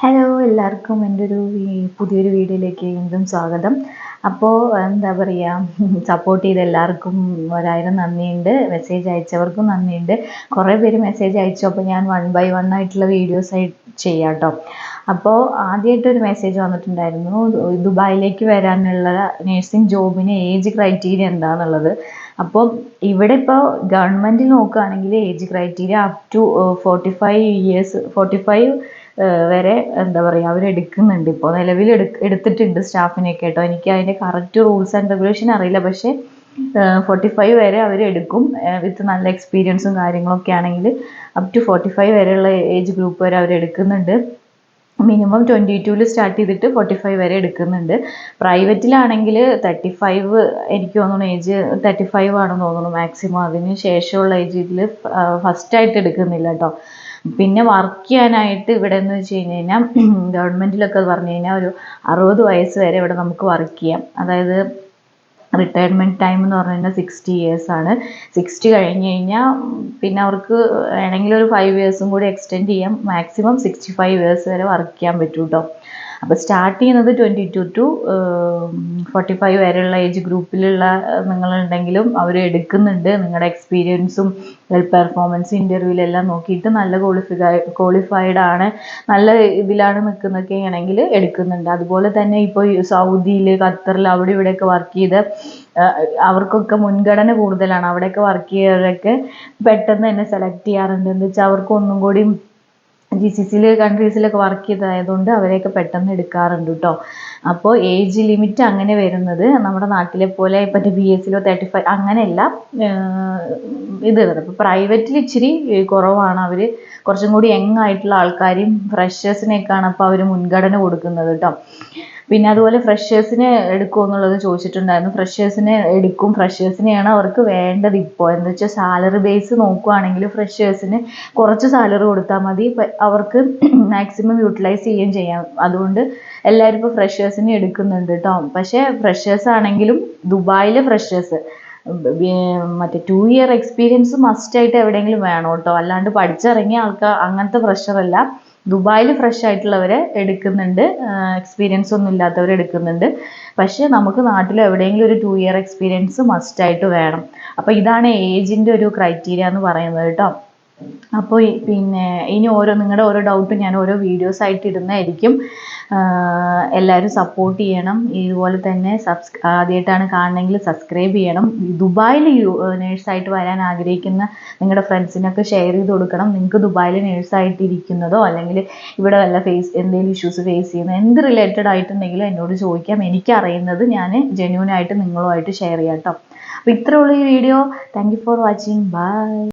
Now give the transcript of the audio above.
Hello എല്ലാവർക്കും എന്റെ ഒരു പുതിയൊരു വീഡിയോയിലേക്ക് വീണ്ടും സ്വാഗതം. അപ്പോൾ എന്താ പറയുക സപ്പോർട്ട് ചെയ്ത എല്ലാവർക്കും ഒരായിരം നന്ദിയുണ്ട്. മെസ്സേജ് അയച്ചവർക്കും നന്ദിയുണ്ട്. കുറേ പേര് മെസ്സേജ് അയച്ചു. അപ്പോൾ ഞാൻ വൺ ബൈ വൺ ആയിട്ടുള്ള വീഡിയോസ് ആയി ചെയ്യാം കേട്ടോ അപ്പോൾ ആദ്യമായിട്ടൊരു മെസ്സേജ് വന്നിട്ടുണ്ടായിരുന്നു. ദുബായിലേക്ക് വരാനുള്ള നേഴ്സിംഗ് ജോബിന് ഏജ് ക്രൈറ്റീരിയ എന്താണെന്നുള്ളത് അപ്പോൾ ഇവിടെ ഇപ്പോൾ ഗവൺമെന്റ് നോക്കുകയാണെങ്കിൽ age criteria up to forty five years forty five വരെ എന്താ പറയുക അവർ എടുക്കുന്നുണ്ട് ഇപ്പോൾ നിലവിൽ എടുത്തിട്ടുണ്ട് സ്റ്റാഫിനെ കേട്ടോ. എനിക്ക് അതിന്റെ കറക്റ്റ് റൂൾസ് ആൻഡ് റെഗുലേഷൻ അറിയില്ല. പക്ഷേ ഫോർട്ടി ഫൈവ് വരെ എടുക്കും. വിത്ത് നല്ല എക്സ്പീരിയൻസും കാര്യങ്ങളൊക്കെ ആണെങ്കിൽ അപ് ടു ഫോർട്ടി ഫൈവ് വരെയുള്ള ഏജ് ഗ്രൂപ്പ് വരെ അവർ എടുക്കുന്നുണ്ട്. മിനിമം ട്വന്റി ടുവിൽ സ്റ്റാർട്ട് ചെയ്തിട്ട് ഫോർട്ടി ഫൈവ് വരെ എടുക്കുന്നുണ്ട്. പ്രൈവറ്റിലാണെങ്കിൽ തേർട്ടി ഫൈവ് എനിക്ക് തോന്നുന്നു ഏജ് തേർട്ടി ഫൈവ് ആണെന്ന് തോന്നുന്നു മാക്സിമം അതിന് ശേഷമുള്ള ഏജ് ഇതിൽ ഫസ്റ്റായിട്ട് എടുക്കുന്നില്ല കേട്ടോ. പിന്നെ വർക്ക് ചെയ്യാനായിട്ട് ഇവിടെ എന്ന് വെച്ച് കഴിഞ്ഞ് കഴിഞ്ഞാൽ ഗവൺമെന്റിലൊക്കെ പറഞ്ഞു കഴിഞ്ഞാൽ ഒരു അറുപത് വയസ്സ് വരെ ഇവിടെ നമുക്ക് വർക്ക് ചെയ്യാം. അതായത് റിട്ടയർമെന്റ് ടൈം എന്ന് പറഞ്ഞു കഴിഞ്ഞാൽ സിക്സ്റ്റി ആണ്. സിക്സ്റ്റി കഴിഞ്ഞ് കഴിഞ്ഞാൽ പിന്നെ അവർക്ക് വേണമെങ്കിൽ ഒരു ഫൈവ് ഇയേഴ്സും കൂടി എക്സ്റ്റെൻഡ് ചെയ്യാം. മാക്സിമം സിക്സ്റ്റി ഫൈവ് ഇയേഴ്സ് വരെ വർക്ക് ചെയ്യാൻ പറ്റും കേട്ടോ അപ്പോൾ സ്റ്റാർട്ട് ചെയ്യുന്നത് twenty two to forty five വരെയുള്ള ഏജ് ഗ്രൂപ്പിലുള്ള നിങ്ങളുണ്ടെങ്കിലും അവർ എടുക്കുന്നുണ്ട്. നിങ്ങളുടെ എക്സ്പീരിയൻസും പെർഫോമൻസ് ഇന്റർവ്യൂവിലെല്ലാം നോക്കിയിട്ട് നല്ല ക്വാളിഫൈ ക്വാളിഫൈഡ് ആണ്. നല്ല ഇതിലാണ് നിൽക്കുന്നതൊക്കെ ആണെങ്കിൽ എടുക്കുന്നുണ്ട്. അതുപോലെ തന്നെ ഇപ്പോൾ സൗദിയിൽ ഖത്തറിൽ അവിടെ ഇവിടെയൊക്കെ വർക്ക് ചെയ്ത് അവർക്കൊക്കെ മുൻഗണന കൂടുതലാണ്. അവിടെയൊക്കെ വർക്ക് ചെയ്യവരൊക്കെ പെട്ടെന്ന് തന്നെ സെലക്ട് ചെയ്യാറുണ്ട്. എന്ന് വെച്ചാൽ അവർക്ക് ഒന്നും കൂടി ജി സി സിയിൽ കൺട്രീസിലൊക്കെ വർക്ക് ചെയ്തതായതുകൊണ്ട് അവരെയൊക്കെ പെട്ടെന്ന് എടുക്കാറുണ്ട് കേട്ടോ അപ്പോൾ ഏജ് ലിമിറ്റ് അങ്ങനെ വരുന്നത് നമ്മുടെ നാട്ടിലെ പോലെ ഇപ്പം ബി എസ് സിയിലോ തേർട്ടി ഫൈവ് അങ്ങനെയല്ല ഇത് വരുന്നത്. അപ്പോൾ പ്രൈവറ്റിൽ ഇച്ചിരി കുറവാണ് അവർ കുറച്ചും കൂടി യങ് ആയിട്ടുള്ള ആൾക്കാരെയും ഫ്രഷേഴ്സിനെയൊക്കെയാണ് അപ്പോൾ അവർ മുൻഗണന കൊടുക്കുന്നത് കേട്ടോ പിന്നെ അതുപോലെ ഫ്രഷേഴ്സിനെ എടുക്കുമോ എന്നുള്ളത് ചോദിച്ചിട്ടുണ്ടായിരുന്നു. ഫ്രഷേഴ്സിനെ എടുക്കും. ഫ്രഷേഴ്സിനെയാണ് അവർക്ക് വേണ്ടത് ഇപ്പോൾ എന്താ വെച്ചാൽ സാലറി ബേസ് നോക്കുകയാണെങ്കിൽ ഫ്രഷേഴ്സിന് കുറച്ച് സാലറി കൊടുത്താൽ മതി. അവർക്ക് മാക്സിമം യൂട്ടിലൈസ് ചെയ്യുകയും ചെയ്യാം. അതുകൊണ്ട് എല്ലാവരും ഇപ്പോൾ ഫ്രഷേഴ്സിനെ എടുക്കുന്നുണ്ട് കേട്ടോ പക്ഷേ ഫ്രഷേഴ്സ് ആണെങ്കിലും ദുബായിലെ ഫ്രഷേഴ്സ് മറ്റേ ടു ഇയർ എക്സ്പീരിയൻസ് മസ്റ്റായിട്ട് എവിടെയെങ്കിലും വേണം കേട്ടോ അല്ലാണ്ട് പഠിച്ചിറങ്ങിയ ആൾക്കാർ അങ്ങനത്തെ ഫ്രഷറല്ല ദുബായിൽ ഫ്രഷ് ആയിട്ടുള്ളവരെ എടുക്കുന്നുണ്ട്. എക്സ്പീരിയൻസ് ഒന്നും ഇല്ലാത്തവരെ എടുക്കുന്നുണ്ട്. പക്ഷേ നമുക്ക് നാട്ടിൽ എവിടെയെങ്കിലും ഒരു ടു ഇയർ എക്സ്പീരിയൻസ് മസ്റ്റായിട്ട് വേണം. അപ്പോൾ ഇതാണ് ഏജിന്റെ ഒരു ക്രൈറ്റീരിയ എന്ന് പറയുന്നത് കേട്ടോ. അപ്പോൾ പിന്നെ ഇനി ഓരോ നിങ്ങളുടെ ഓരോ ഡൗട്ടും ഞാൻ ഓരോ വീഡിയോസ് ആയിട്ട് ഇടുന്നതായിരിക്കും. എല്ലാവരും സപ്പോർട്ട് ചെയ്യണം. ഇതുപോലെ തന്നെ സബ്സ് ആദ്യമായിട്ടാണ് കാണണമെങ്കിൽ സബ്സ്ക്രൈബ് ചെയ്യണം. ദുബായിൽ നേഴ്സായിട്ട് വരാൻ ആഗ്രഹിക്കുന്ന നിങ്ങളുടെ ഫ്രണ്ട്സിനൊക്കെ ഷെയർ ചെയ്ത് കൊടുക്കണം. നിങ്ങൾക്ക് ദുബായിൽ നേഴ്സായിട്ട് ഇരിക്കുന്നതോ അല്ലെങ്കിൽ ഇവിടെ വല്ല ഫേസ് എന്തെങ്കിലും ഇഷ്യൂസ് ഫേസ് ചെയ്യുന്ന എന്ത് റിലേറ്റഡ് ആയിട്ടുണ്ടെങ്കിലും എന്നോട് ചോദിക്കാം. എനിക്കറിയുന്നത് ഞാൻ ജെന്യൂനായിട്ട് നിങ്ങളുമായിട്ട് ഷെയർ ചെയ്യാം കേട്ടോ അപ്പോൾ ഇത്രയുള്ള ഈ video thank you for watching bye